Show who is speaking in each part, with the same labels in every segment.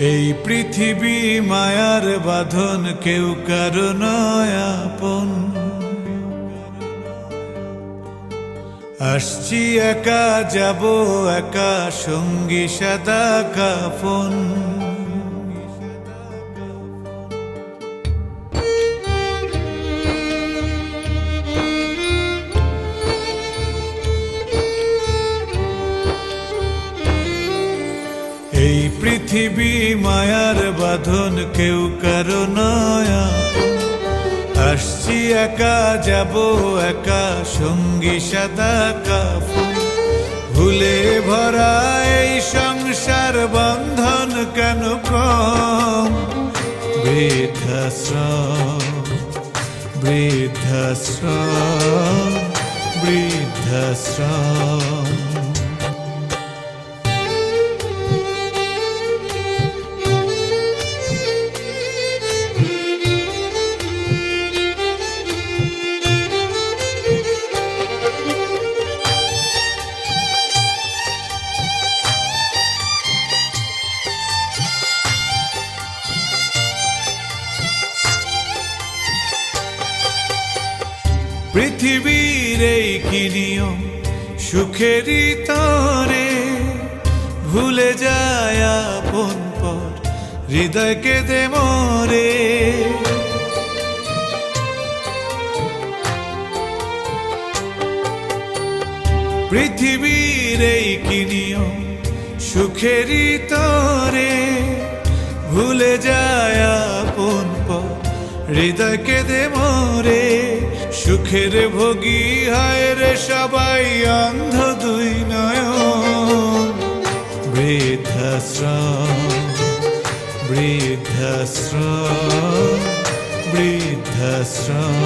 Speaker 1: এই পৃথিবী মায়ার বাঁধন, কেউ কারও নয় আপন। আসছি একা, যাব একা, সঙ্গী সাদা কাফন। এই পৃথিবী মায়ার বাঁধন, কেউ কারও নয়। আসছি একা, যাব একা, সঙ্গী সাদা কাফন ভুলে ভরা এই সংসার বন্ধন কেন কম বৃদ্ধাশ্রম বৃদ্ধাশ্রম বৃদ্ধাশ্রম। পৃথিবীর এই কি নিয়ম? সুখেরই তরে ভুলে যায় আপন পর হৃদয় কেঁদে মরে। পৃথিবীর এই কি নিয়ম? সুখেরই তরে ভুলে যায় আপন পর হৃদয় কেঁদে মরে। সুখের ভোগী হায় রে সবাই অন্ধ দুই নয়ন। বৃদ্ধাশ্রম বৃদ্ধাশ্রম বৃদ্ধাশ্রম।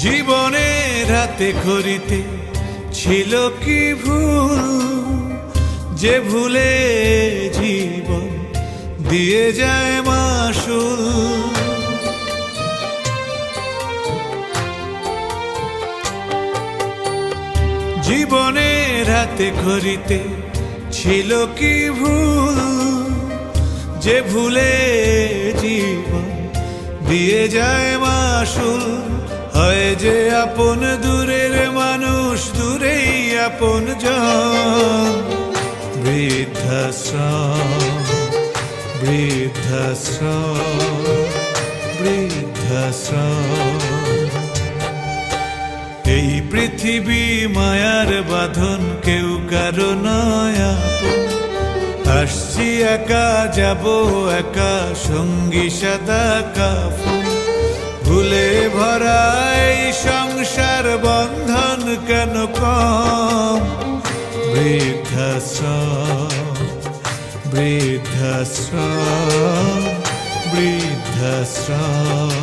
Speaker 1: জীবনের রাতে খড়িতে ছিল কি ভুল? যে ভুলে জীবন দিয়ে যায় মাসুল। জীবনের রাতে খড়িতে ছিল কি ভুল? যে ভুলে জীবন দিয়ে যায় মাসুল। হয় যে আপন দূরের মানুষ, দূরেই আপন জন। বৃদ্ধাশ্রম বৃদ্ধাশ্রম বৃদ্ধাশ্রম। এই পৃথিবী মায়ার বাঁধন, কেউ কারও নয়। আসছি একা, যাব একা, সঙ্গী সাদা কাফন। ভুলে ভরা বৃদ্ধাশ্রম বৃদ্ধাশ্রম বৃদ্ধাশ্রম